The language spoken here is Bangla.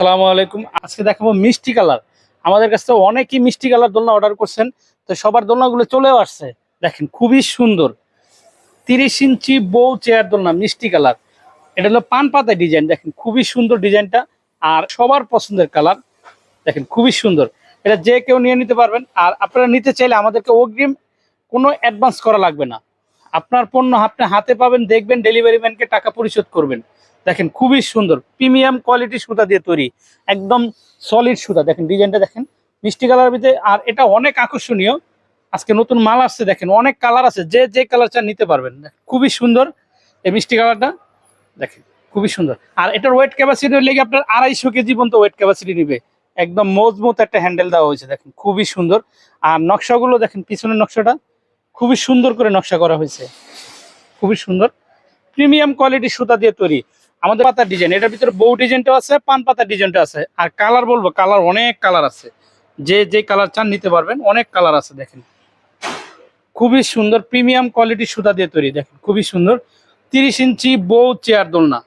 আসসালামু আলাইকুম। আজকে দেখাবো মিষ্টি কালার। আমাদের কাছে অনেকেই মিষ্টি কালার দোলনা অর্ডার করছেন, তো সবার দোলনাগুলো চলেও আসছে। দেখেন, খুবই সুন্দর। তিরিশ ইঞ্চি বউ চেয়ার দোলনা, মিষ্টি কালার। এটা হলো পান পাতা ডিজাইন দেখেন, খুবই সুন্দর ডিজাইনটা। আর সবার পছন্দের কালার, দেখেন, খুবই সুন্দর। এটা যে কেউ নিয়ে নিতে পারবেন। আর আপনারা নিতে চাইলে আমাদেরকে অগ্রিম কোনো অ্যাডভান্স করা লাগবে না। আপনার পণ্য আপনি হাতে পাবেন, দেখবেন ডেলিভারি ম্যানকে টাকা পরিশোধ করবেন। দেখেন খুবই সুন্দর, প্রিমিয়াম কোয়ালিটি সুতা দিয়ে তৈরি, একদম সলিড সুতা। দেখেন ডিজাইনটা দেখেন, মিষ্টি কালার ভিতরে, আর এটা অনেক আকর্ষণীয়। আজকে নতুন মাল আসছে, দেখেন অনেক কালার আছে, যে যে কালার চান নিতে পারবেন। খুবই সুন্দর এই মিষ্টি কালারটা, দেখেন খুবই সুন্দর। আর এটার ওয়েট ক্যাপাসিটি লেগে আপনার আড়াইশো কেজি পর্যন্ত ওয়েট ক্যাপাসিটি নিবে। একদম মজবুত একটা হ্যান্ডেল দেওয়া হয়েছে, দেখেন খুবই সুন্দর। আর নকশাগুলো দেখেন, পিছনের নকশাটা খুবই সুন্দর করে নকশা করা হয়েছে। খুবই সুন্দর, প্রিমিয়াম কোয়ালিটির সুতা দিয়ে তৈরি। আমাদের পাতার ডিজাইন এটার ভিতরে বউ ডিজাইনটা আছে, পান পাতার ডিজাইনটা আছে। আর কালার বলব কালার অনেক কালার আছে। যে যে কালার চান নিতে পারবেন, অনেক কালার আছে দেখেন। খুবই সুন্দর প্রিমিয়াম কোয়ালিটির সুতা দিয়ে তৈরি, দেখেন, খুবই সুন্দর। তিরিশ ইঞ্চি বউ চেয়ার দোলনা।